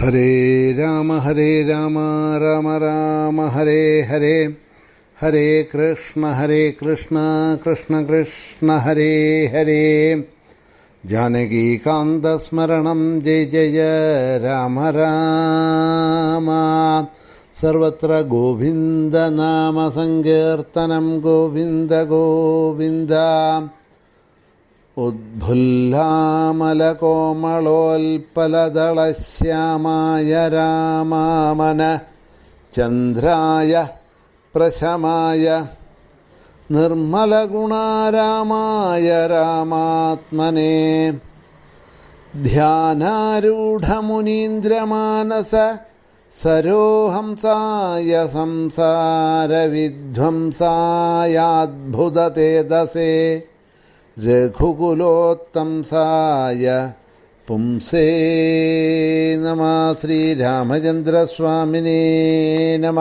ഹരേ രാമ ഹരേ രാമ രാമ രാമ ഹരേ ഹരേ. ഹരേ കൃഷ്ണ ഹരേ കൃഷ്ണ കൃഷ്ണ കൃഷ്ണ ഹരേ ഹരേ. ജാനകീകാന്തസ്മരണം ജയ ജയ രാമ രാമ. സർവത്ര ഗോവിന്ദനാമസങ്കീർത്തനം ഗോവിന്ദ ഗോവിന്ദ. ഉദ്ഭുല്ലാമലകോമളോൽപലദളശ്യാമായ രാമാമന ചന്ദ്രായ പ്രശമായ നിർമ്മലഗുണാരാമായ രാമാത്മനെ ധ്യാനാരൂഢമുനീന്ദ്രമാനസ സരോഹംസായ സംസാരവിധ്വംസായാദ്ഭുതതേജസേ രഘുകുലോത്തംസായ പുംസേ നമ ശ്രീരാമചന്ദ്രസ്വാമിനേ നമ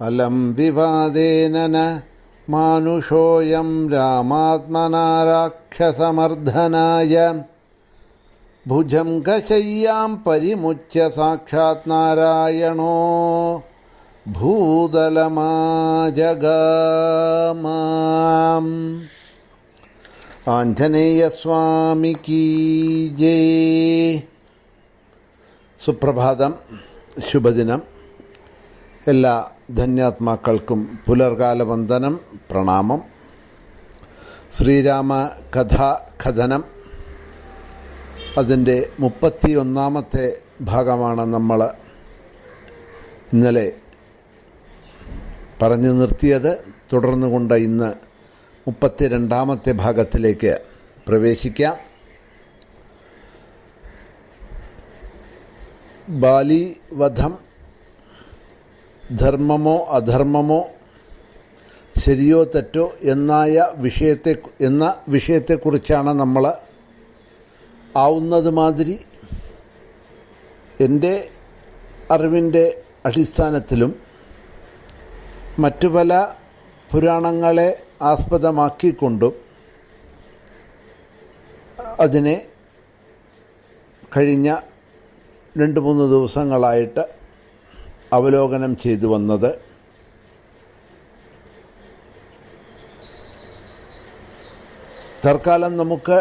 അലം വിവാദേന മാനുഷോയം രാമാത്മനാരാക്ഷസമർദ്ദനായ ഭുജം കശയ്യാം പരിമുച്യ സാക്ഷാത് നാരായണോ ഭൂതലമാജഗമാം. ആഞ്ജനേയസ്വാമിക്ക് ജയ് സുപ്രഭാതം ശുഭദിനം. എല്ലാ ധന്യാത്മാക്കൾക്കും പുലർകാല വന്ദനം പ്രണാമം. ശ്രീരാമ കഥാ കഥനം. അതിന്റെ മുപ്പത്തിയൊന്നാമത്തെ ഭാഗമാണ് നമ്മൾ ഇന്നലെ പറഞ്ഞു നിർത്തിയത് തുടർന്നുകൊണ്ട് ഇന്ന് മുപ്പത്തി രണ്ടാമത്തെ ഭാഗത്തിലേക്ക് പ്രവേശിക്കാം. ബാലിവധം ധർമ്മമോ അധർമ്മമോ ശരിയോ തെറ്റോ എന്നായ വിഷയത്തെ എന്ന വിഷയത്തെക്കുറിച്ചാണ് നമ്മൾ ആവുന്നത് മാതിരി എന്റെ അറിവിന്റെ അടിസ്ഥാനത്തിലും മറ്റു പല പുരാണങ്ങളെ ആസ്പദമാക്കിക്കൊണ്ടും അതിനെ കഴിഞ്ഞ രണ്ട് മൂന്ന് ദിവസങ്ങളായിട്ട് അവലോകനം ചെയ്തു വന്നത് തൽക്കാലം നമുക്ക്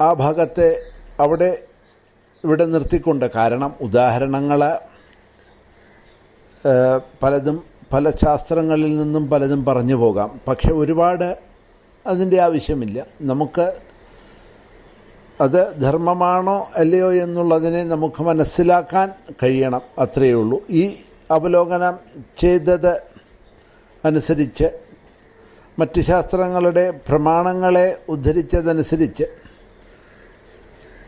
ആ ഭാഗത്തെ അവിടെ ഇവിടെ നിർത്തിക്കൊണ്ട് കാരണം ഉദാഹരണങ്ങൾ പലതും പല ശാസ്ത്രങ്ങളിൽ നിന്നും പലതും പറഞ്ഞു പോകാം. പക്ഷെ ഒരുപാട് അതിന്റെ ആവശ്യമില്ല. നമുക്ക് അത് ധർമ്മമാണോ അല്ലയോ എന്നുള്ളതിനെ നമുക്ക് മനസ്സിലാക്കാൻ കഴിയണം. അത്രയേ ഉള്ളൂ. ഈ അവലോകനം ചെയ്തത് അനുസരിച്ച് മറ്റ് ശാസ്ത്രങ്ങളുടെ പ്രമാണങ്ങളെ ഉദ്ധരിച്ചതനുസരിച്ച്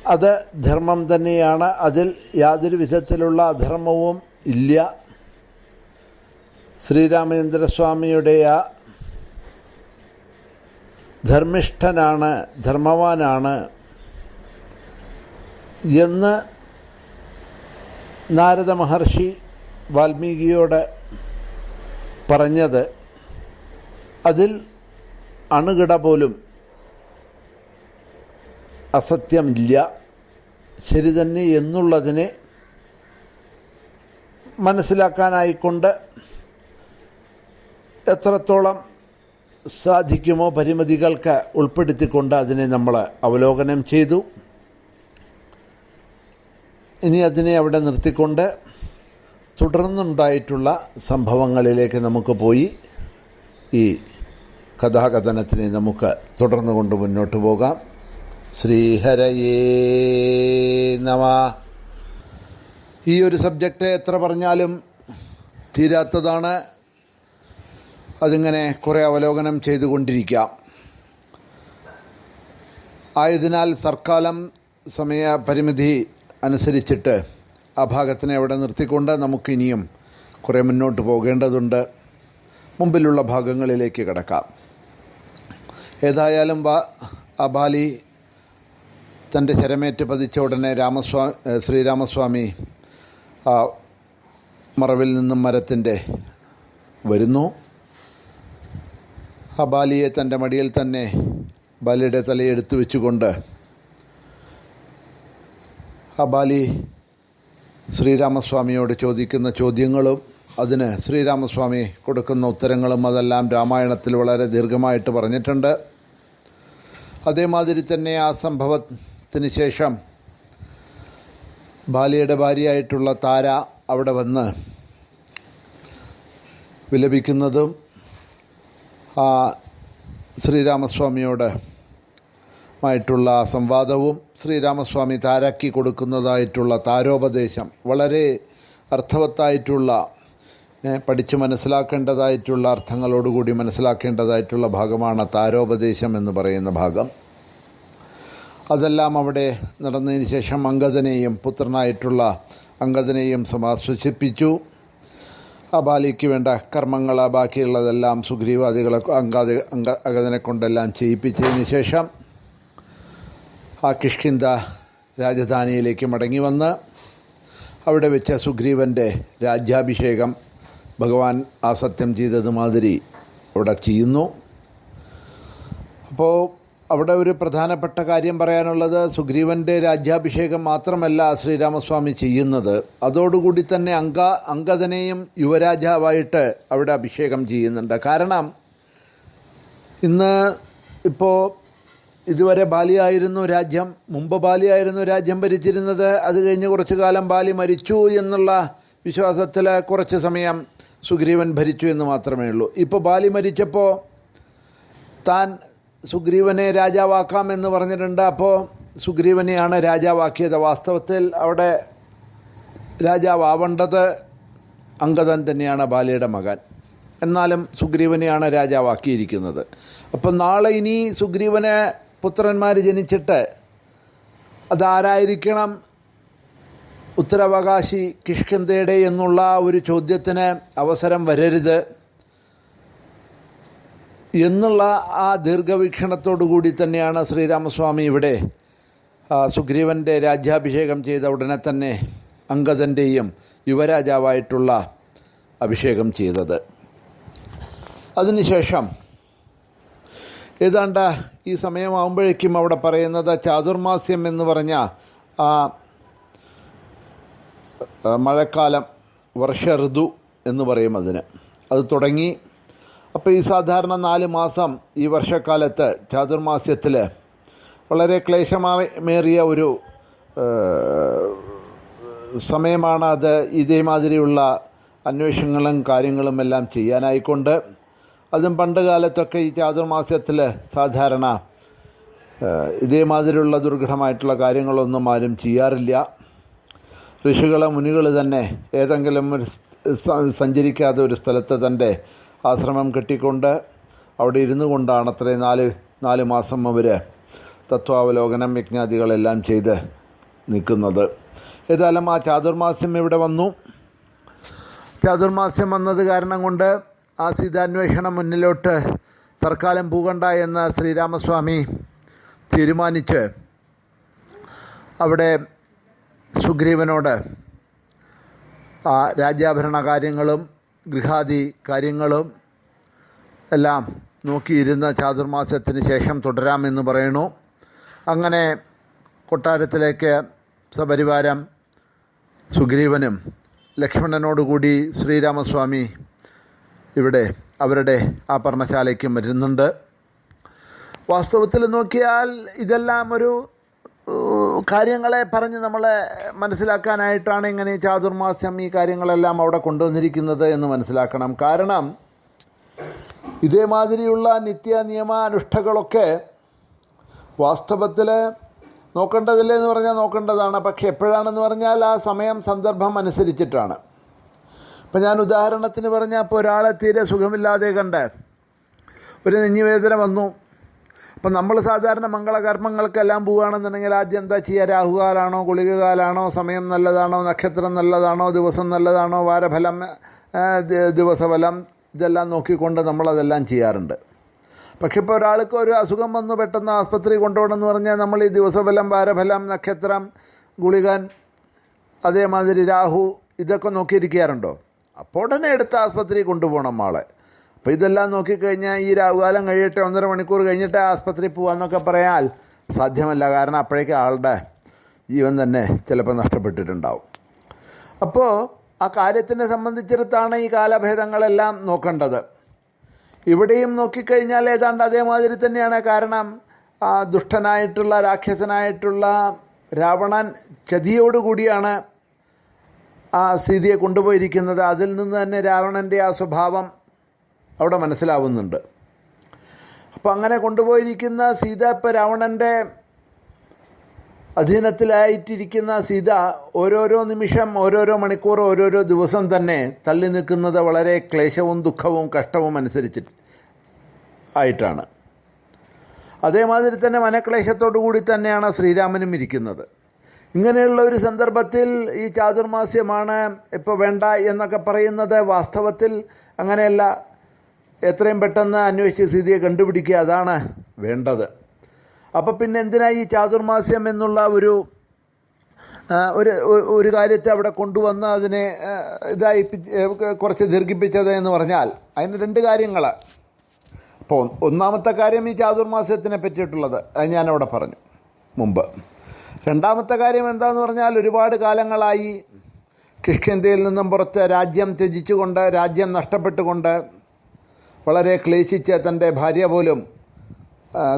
അത് ധർമ്മം തന്നെയാണ്. അതിൽ യാതൊരു വിധത്തിലുള്ള അധർമ്മവും ഇല്ല. ശ്രീരാമചന്ദ്രസ്വാമിയുടെ ആ ധർമ്മിഷ്ഠനാണ് ധർമ്മവാനാണ് എന്ന് നാരദ മഹർഷി വാൽമീകിയോട് പറഞ്ഞത്. അതിൽ അണുകിട പോലും അസത്യമില്ല. ശരി തന്നെ എന്നുള്ളതിനെ മനസ്സിലാക്കാനായിക്കൊണ്ട് എത്രത്തോളം സാധിക്കുമോ പരിമിതികൾക്ക് ഉൾപ്പെടുത്തിക്കൊണ്ട് അതിനെ നമ്മൾ അവലോകനം ചെയ്തു. ഇനി അതിനെ അവിടെ നിർത്തിക്കൊണ്ട് തുടർന്നുണ്ടായിട്ടുള്ള സംഭവങ്ങളിലേക്ക് നമുക്ക് പോയി. ഈ കഥാകഥനത്തിനെ നമുക്ക് തുടർന്നു കൊണ്ട് മുന്നോട്ട് പോകാം. ശ്രീഹരയേ നമ. ഈ ഒരു സബ്ജക്റ്റ് എത്ര പറഞ്ഞാലും തീരാത്തതാണ്. അതിങ്ങനെ കുറേ അവലോകനം ചെയ്തുകൊണ്ടിരിക്കാം ആയതിനാൽ തർക്കാലം സമയ പരിമിതി അനുസരിച്ചിട്ട് ആ ഭാഗത്തിനെ അവിടെ നിർത്തിക്കൊണ്ട് നമുക്കിനിയും കുറേ മുന്നോട്ട് പോകേണ്ടതുണ്ട്. മുമ്പിലുള്ള ഭാഗങ്ങളിലേക്ക് കിടക്കാം. ഏതായാലും വാ ആ ബാലി തന്റെ ചരമേറ്റ് പതിച്ച ഉടനെ രാമസ്വാമി ശ്രീരാമസ്വാമി മറവിൽ നിന്നും മരത്തിന്റെ വരുന്നു. ആ ബാലിയെ തന്റെ മടിയിൽ തന്നെ ബാലിയുടെ തലയെടുത്തു വെച്ചുകൊണ്ട് ഹബാലി ശ്രീരാമസ്വാമിയോട് ചോദിക്കുന്ന ചോദ്യങ്ങളും അതിന് ശ്രീരാമസ്വാമി കൊടുക്കുന്ന ഉത്തരങ്ങളും അതെല്ലാം രാമായണത്തിൽ വളരെ ദീർഘമായിട്ട് പറഞ്ഞിട്ടുണ്ട്. അതേമാതിരി തന്നെ ആ സംഭവത്തിന് ശേഷം ബാലിയുടെ ഭാര്യയായിട്ടുള്ള താര അവിടെ വന്ന് വിലപിക്കുന്നതും ശ്രീരാമസ്വാമിയോട് ആയിട്ടുള്ള സംവാദവും ശ്രീരാമസ്വാമി താരാക്കി കൊടുക്കുന്നതായിട്ടുള്ള താരോപദേശം വളരെ അർത്ഥവത്തായിട്ടുള്ള പഠിച്ചു മനസ്സിലാക്കേണ്ടതായിട്ടുള്ള അർത്ഥങ്ങളോടുകൂടി മനസ്സിലാക്കേണ്ടതായിട്ടുള്ള ഭാഗമാണ് താരോപദേശം എന്ന് പറയുന്ന ഭാഗം. അതെല്ലാം അവിടെ നടന്നതിന് ശേഷം അങ്കദനെയും പുത്രനായിട്ടുള്ള അങ്കദനെയും സമാശ്വസിപ്പിച്ചു. ആ ബാലിക്ക് വേണ്ട കർമ്മങ്ങൾ ബാക്കിയുള്ളതെല്ലാം സുഗ്രീവാദികളെ അങ്കാദി അങ്ക അഗതനെ കൊണ്ടെല്ലാം ചെയ്യിപ്പിച്ചതിന് ശേഷം ആ കിഷ്കിന്ത രാജധാനിയിലേക്ക് മടങ്ങി വന്ന് അവിടെ വെച്ച സുഗ്രീവന്റെ രാജ്യാഭിഷേകം ഭഗവാൻ ആ സത്യം ചെയ്തതുമാതിരി അവിടെ ചെയ്യുന്നു. അപ്പോൾ അവിടെ ഒരു പ്രധാനപ്പെട്ട കാര്യം പറയാനുള്ളത് സുഗ്രീവന്റെ രാജ്യാഭിഷേകം മാത്രമല്ല ശ്രീരാമസ്വാമി ചെയ്യുന്നത്. അതോടുകൂടി തന്നെ അങ്ക അങ്കദനെയും യുവരാജാവായിട്ട് അവിടെ അഭിഷേകം ചെയ്യുന്നുണ്ട്. കാരണം ഇന്ന് ഇപ്പോൾ ഇതുവരെ ബാലിയായിരുന്നു രാജ്യം മുമ്പ് ബാലിയായിരുന്നു രാജ്യം ഭരിച്ചിരുന്നത്. അത് കഴിഞ്ഞ് കുറച്ചു കാലം ബാലി മരിച്ചു എന്നുള്ള വിശ്വാസത്തിൽ കുറച്ച് സമയം സുഗ്രീവൻ ഭരിച്ചു എന്ന് മാത്രമേ ഉള്ളൂ. ഇപ്പോൾ ബാലി മരിച്ചപ്പോൾ താൻ സുഗ്രീവനെ രാജാവാക്കാം എന്ന് പറഞ്ഞിട്ടുണ്ട്. അപ്പോൾ സുഗ്രീവനെയാണ് രാജാവാക്കിയത്. വാസ്തവത്തിൽ അവിടെ രാജാവാവേണ്ടത് അങ്കദൻ തന്നെയാണ് ബാലയുടെ മകൻ. എന്നാലും സുഗ്രീവനെയാണ് രാജാവാക്കിയിരിക്കുന്നത്. അപ്പം നാളെ ഇനി സുഗ്രീവന് പുത്രന്മാർ ജനിച്ചിട്ട് അതാരായിരിക്കണം? ഉത്തരാവകാശി കിഷ്കന്തയുടെ എന്നുള്ള ഒരു ചോദ്യത്തിന് അവസരം വരരുത്. എന്നുള്ള ആ ദീർഘവീക്ഷണത്തോടു കൂടി തന്നെയാണ് ശ്രീരാമസ്വാമി ഇവിടെ സുഗ്രീവന്റെ രാജ്യാഭിഷേകം ചെയ്ത ഉടനെ തന്നെ അങ്കദന്റെയും യുവരാജാവായിട്ടുള്ള അഭിഷേകം ചെയ്തത്. അതിനുശേഷം ഏതാണ്ട് ഈ സമയമാകുമ്പോഴേക്കും അവിടെ പറയുന്നത് ചാതുർമാസ്യം എന്ന് പറഞ്ഞ ആ, മഴക്കാലം വർഷ ഋതു എന്ന് പറയും അതിന്. അത് തുടങ്ങി അപ്പോൾ ഈ സാധാരണ നാല് മാസം ഈ വർഷക്കാലത്ത് ചാതുർമാസ്യത്തിൽ വളരെ ക്ലേശമേറിയ ഒരു സമയമാണ് അത് ഇതേമാതിരിയുള്ള അന്വേഷണങ്ങളും കാര്യങ്ങളും എല്ലാം ചെയ്യാനായിക്കൊണ്ട് അതും പണ്ട് കാലത്തൊക്കെ ഈ ചാതുർമാസ്യത്തിൽ സാധാരണ ഇതേമാതിരിയുള്ള ദുർഘടമായിട്ടുള്ള കാര്യങ്ങളൊന്നും ആരും ചെയ്യാറില്ല. ഋഷികളെ മുനികൾ തന്നെ ഏതെങ്കിലും ഒരു സഞ്ചരിക്കാത്ത ഒരു സ്ഥലത്ത് തന്റെ ആശ്രമം കെട്ടിക്കൊണ്ട് അവിടെ ഇരുന്നു കൊണ്ടാണ് അത്രയും നാല് നാല് മാസം അവർ തത്വാവലോകനം യജ്ഞാദികളെല്ലാം ചെയ്ത് നിൽക്കുന്നത്. ഏതായാലും ആ ചാതുർമാസ്യം ഇവിടെ വന്നു. ചാതുർമാസ്യം വന്നത് കാരണം കൊണ്ട് ആ സീതാന്വേഷണം മുന്നിലോട്ട് തർക്കാലം പോകണ്ട എന്ന് ശ്രീരാമസ്വാമി തീരുമാനിച്ച് അവിടെ സുഗ്രീവനോട് ആ രാജ്യാഭരണ കാര്യങ്ങളും ഗൃഹാദി കാര്യങ്ങളും എല്ലാം നോക്കിയിരുന്ന ചാതുർമാസത്തിന് ശേഷം തുടരാമെന്ന് പറയുന്നു. അങ്ങനെ കൊട്ടാരത്തിലേക്ക് സപരിവാരം സുഗ്രീവനും ലക്ഷ്മണനോടുകൂടി ശ്രീരാമസ്വാമി ഇവിടെ അവരുടെ ആ പർണശാലയ്ക്കും വരുന്നുണ്ട്. വാസ്തവത്തിൽ നോക്കിയാൽ ഇതെല്ലാം ഒരു കാര്യങ്ങളെ പറഞ്ഞ് നമ്മളെ മനസ്സിലാക്കാനായിട്ടാണ് ഇങ്ങനെ ചാതുർമാസ്യം ഈ കാര്യങ്ങളെല്ലാം അവിടെ കൊണ്ടുവന്നിരിക്കുന്നത് എന്ന് മനസ്സിലാക്കണം. കാരണം ഇതേമാതിരിയുള്ള നിത്യ നിയമ അനുഷ്ഠകളൊക്കെ വാസ്തവത്തിൽ നോക്കേണ്ടതില്ലേ എന്ന് പറഞ്ഞാൽ നോക്കേണ്ടതാണ്. പക്ഷേ എപ്പോഴാണെന്ന് പറഞ്ഞാൽ ആ സമയം സന്ദർഭം അനുസരിച്ചിട്ടാണ്. ഇപ്പം ഞാൻ ഉദാഹരണത്തിന് പറഞ്ഞാൽ ഇപ്പോൾ ഒരാളെ തീരെ സുഖമില്ലാതെ കണ്ട് ഒരു നെഞ്ഞുവേദന വന്നു. അപ്പം നമ്മൾ സാധാരണ മംഗളകർമ്മങ്ങൾക്കെല്ലാം പോവുകയാണെന്നുണ്ടെങ്കിൽ ആദ്യം എന്താ ചെയ്യുക? രാഹുകാലാണോ ഗുളികകാലാണോ സമയം നല്ലതാണോ നക്ഷത്രം നല്ലതാണോ ദിവസം നല്ലതാണോ വാരഫലം ദിവസഫലം ഇതെല്ലാം നോക്കിക്കൊണ്ട് നമ്മളതെല്ലാം ചെയ്യാറുണ്ട്. പക്ഷെ ഇപ്പോൾ ഒരാൾക്ക് ഒരു അസുഖം വന്ന് പെട്ടെന്ന് ആസ്പത്രി കൊണ്ടുപോകണമെന്ന് പറഞ്ഞാൽ നമ്മൾ ഈ ദിവസഫലം വാരഫലം നക്ഷത്രം ഗുളികൻ അതേമാതിരി രാഹു ഇതൊക്കെ നോക്കിയിരിക്കാറുണ്ടോ? അപ്പോൾ ഉടനെ എടുത്ത് ആസ്പത്രി കൊണ്ടുപോകണം ആളെ. അപ്പോൾ ഇതെല്ലാം നോക്കിക്കഴിഞ്ഞാൽ ഈ രാവുകാലം കഴിയട്ടെ ഒന്നര മണിക്കൂർ കഴിഞ്ഞിട്ട് ആസ്പത്രി പോകാമെന്നൊക്കെ പറയാൽ സാധ്യമല്ല. കാരണം അപ്പോഴേക്കും ആളുടെ ജീവൻ തന്നെ ചിലപ്പോൾ നഷ്ടപ്പെട്ടിട്ടുണ്ടാവും. അപ്പോൾ ആ കാര്യത്തിനെ സംബന്ധിച്ചിടത്താണ് ഈ കാലഭേദങ്ങളെല്ലാം നോക്കേണ്ടത്. ഇവിടെയും നോക്കിക്കഴിഞ്ഞാൽ ഏതാണ്ട് അതേമാതിരി തന്നെയാണ്. കാരണം ആ ദുഷ്ടനായിട്ടുള്ള രാക്ഷസനായിട്ടുള്ള രാവണൻ ചതിയോടുകൂടിയാണ് ആ സീതയെ കൊണ്ടുപോയിരിക്കുന്നത്. അതിൽ നിന്ന് തന്നെ രാവണന്റെ ആ സ്വഭാവം അവിടെ മനസ്സിലാവുന്നുണ്ട്. അപ്പോൾ അങ്ങനെ കൊണ്ടുപോയിരിക്കുന്ന സീത ഇപ്പോൾ രാവണന്റെ അധീനത്തിലായിട്ടിരിക്കുന്ന സീത ഓരോരോ നിമിഷം ഓരോരോ മണിക്കൂർ ഓരോരോ ദിവസം തന്നെ തള്ളി നിൽക്കുന്നത് വളരെ ക്ലേശവും ദുഃഖവും കഷ്ടവും അനുസരിച്ചിട്ട് ആയിട്ടാണ്. അതേമാതിരി തന്നെ മനക്ലേശത്തോടു കൂടി തന്നെയാണ് ശ്രീരാമനും ഇരിക്കുന്നത്. ഇങ്ങനെയുള്ള ഒരു സന്ദർഭത്തിൽ ഈ ചാതുർമാസ്യമാണ് ഇപ്പോൾ വേണ്ട എന്നൊക്കെ പറയുന്നത് വാസ്തവത്തിൽ അങ്ങനെയല്ല. എത്രയും പെട്ടെന്ന് അന്വേഷിച്ച് സ്ഥിതിയെ കണ്ടുപിടിക്കുക അതാണ് വേണ്ടത്. അപ്പോൾ പിന്നെ എന്തിനാ ഈ ചാതുർമാസ്യം എന്നുള്ള ഒരു ഒരു ഒരു കാര്യത്തെ അവിടെ കൊണ്ടുവന്ന് അതിനെ ഇതായി കുറച്ച് ദീർഘിപ്പിച്ചത് എന്ന് പറഞ്ഞാൽ അതിന് രണ്ട് കാര്യങ്ങൾ അപ്പോൾ ഒന്നാമത്തെ കാര്യം ഈ ചാതുർമാസ്യത്തിനെ പറ്റിയിട്ടുള്ളത് അത് ഞാനവിടെ പറഞ്ഞു മുമ്പ്. രണ്ടാമത്തെ കാര്യം എന്താന്ന് പറഞ്ഞാൽ ഒരുപാട് കാലങ്ങളായി കിഷ്കിന്ത്യയിൽ നിന്നും പുറത്ത് രാജ്യം ത്യജിച്ചുകൊണ്ട് രാജ്യം നഷ്ടപ്പെട്ടുകൊണ്ട് വളരെ ക്ലേശിച്ച് തന്റെ ഭാര്യ പോലും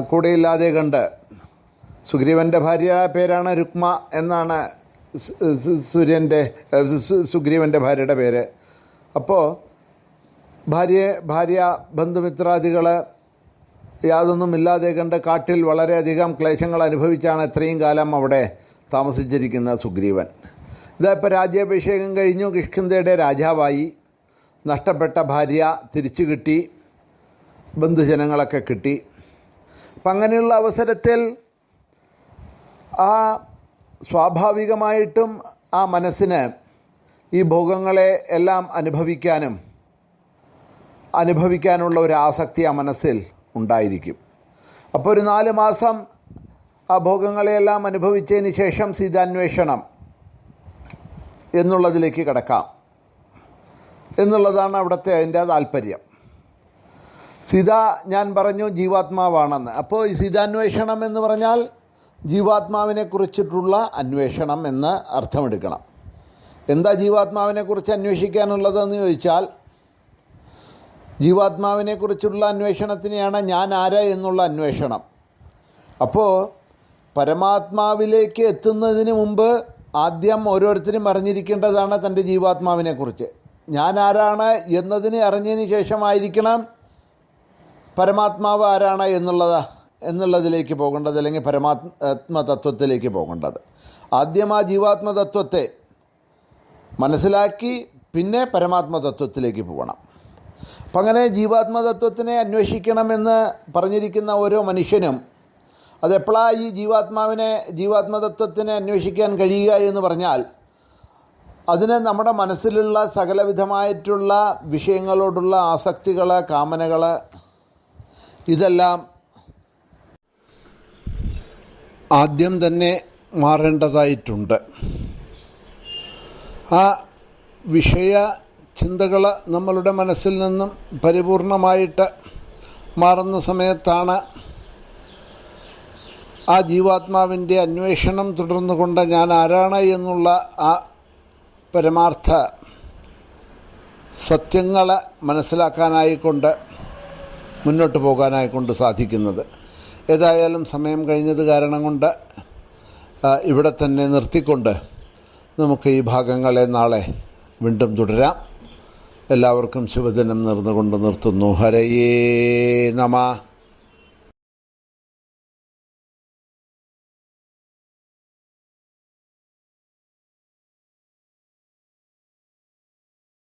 കൂടെയില്ലാതെ കണ്ട്. സുഗ്രീവന്റെ ഭാര്യ പേരാണ് രുക്മ എന്നാണ് സൂര്യന്റെ സുഗ്രീവന്റെ ഭാര്യയുടെ പേര്. അപ്പോൾ ഭാര്യ ഭാര്യ ബന്ധുമിത്രാദികൾ യാതൊന്നും ഇല്ലാതെ കണ്ട് കാട്ടിൽ വളരെയധികം ക്ലേശങ്ങൾ അനുഭവിച്ചാണ് ഇത്രയും കാലം അവിടെ താമസിച്ചിരിക്കുന്ന സുഗ്രീവൻ. ഇതാഇപ്പോൾ രാജ്യാഭിഷേകം കഴിഞ്ഞു കിഷ്കിന്ധയുടെ രാജാവായി. നഷ്ടപ്പെട്ട ഭാര്യ തിരിച്ചു കിട്ടി. ബന്ധുജനങ്ങളൊക്കെ കിട്ടി. അപ്പം അങ്ങനെയുള്ള അവസരത്തിൽ ആ സ്വാഭാവികമായിട്ടും ആ മനസ്സിന് ഈ ഭോഗങ്ങളെ എല്ലാം അനുഭവിക്കാനും അനുഭവിക്കാനുള്ള ഒരു ആസക്തി ആ മനസ്സിൽ ഉണ്ടായിരിക്കും. അപ്പോൾ ഒരു നാല് മാസം ആ ഭോഗങ്ങളെയെല്ലാം അനുഭവിച്ചതിന് ശേഷം സീതാന്വേഷണം എന്നുള്ളതിലേക്ക് കിടക്കാം. എന്നുള്ളതാണ് അവിടുത്തെ അതിന്റെ താല്പര്യം. സീത ഞാൻ പറഞ്ഞു ജീവാത്മാവാണെന്ന്. അപ്പോൾ ഈ സിതാന്വേഷണം എന്ന് പറഞ്ഞാൽ ജീവാത്മാവിനെ കുറിച്ചിട്ടുള്ള അന്വേഷണം എന്ന് അർത്ഥമെടുക്കണം. എന്താ ജീവാത്മാവിനെ കുറിച്ച് അന്വേഷിക്കാനുള്ളതെന്ന് ചോദിച്ചാൽ ജീവാത്മാവിനെ കുറിച്ചുള്ള അന്വേഷണത്തിനെയാണ് ഞാൻ ആര് എന്നുള്ള അന്വേഷണം. അപ്പോൾ പരമാത്മാവിലേക്ക് എത്തുന്നതിന് മുമ്പ് ആദ്യം ഓരോരുത്തരും അറിഞ്ഞിരിക്കേണ്ടതാണ് തന്റെ ജീവാത്മാവിനെക്കുറിച്ച് ഞാൻ ആരാണ് എന്നതിനെ അറിഞ്ഞതിന് ശേഷമായിരിക്കണം പരമാത്മാവ് ആരാണ് എന്നുള്ളത് എന്നുള്ളതിലേക്ക് പോകേണ്ടത് അല്ലെങ്കിൽ പരമാത്മ തത്വത്തിലേക്ക് പോകേണ്ടത്. ആദ്യം ആ ജീവാത്മതത്വത്തെ മനസ്സിലാക്കി പിന്നെ പരമാത്മതത്വത്തിലേക്ക് പോകണം. അപ്പം അങ്ങനെ ജീവാത്മതത്വത്തിനെ അന്വേഷിക്കണമെന്ന് പറഞ്ഞിരിക്കുന്ന ഓരോ മനുഷ്യനും അതെപ്പോഴാണ് ഈ ജീവാത്മാവിനെ ജീവാത്മതത്വത്തിനെ അന്വേഷിക്കാൻ കഴിയുക എന്ന് പറഞ്ഞാൽ അതിന് നമ്മുടെ മനസ്സിലുള്ള സകലവിധമായിട്ടുള്ള വിഷയങ്ങളോടുള്ള ആസക്തികൾ കാമനകൾ ഇതെല്ലാം ആദ്യം തന്നെ മാറേണ്ടതായിട്ടുണ്ട്. ആ വിഷയ ചിന്തകൾ നമ്മളുടെ മനസ്സിൽ നിന്നും പരിപൂർണമായിട്ട് മാറുന്ന സമയത്താണ് ആ ജീവാത്മാവിന്റെ അന്വേഷണം തുടർന്നുകൊണ്ട് ഞാൻ ആരാണ് എന്നുള്ള ആ പരമാർത്ഥ സത്യങ്ങൾ മനസ്സിലാക്കാനായിക്കൊണ്ട് മുന്നോട്ട് പോകാനായിക്കൊണ്ട് സാധിക്കുന്നത്. ഏതായാലും സമയം കഴിഞ്ഞത് കാരണം കൊണ്ട് ഇവിടെ തന്നെ നിർത്തിക്കൊണ്ട് നമുക്ക് ഈ ഭാഗങ്ങളെ നാളെ വീണ്ടും തുടരാം. എല്ലാവർക്കും ശുഭദിനം നേർന്നുകൊണ്ട് നിർത്തുന്നു. ഹരയേ നമ.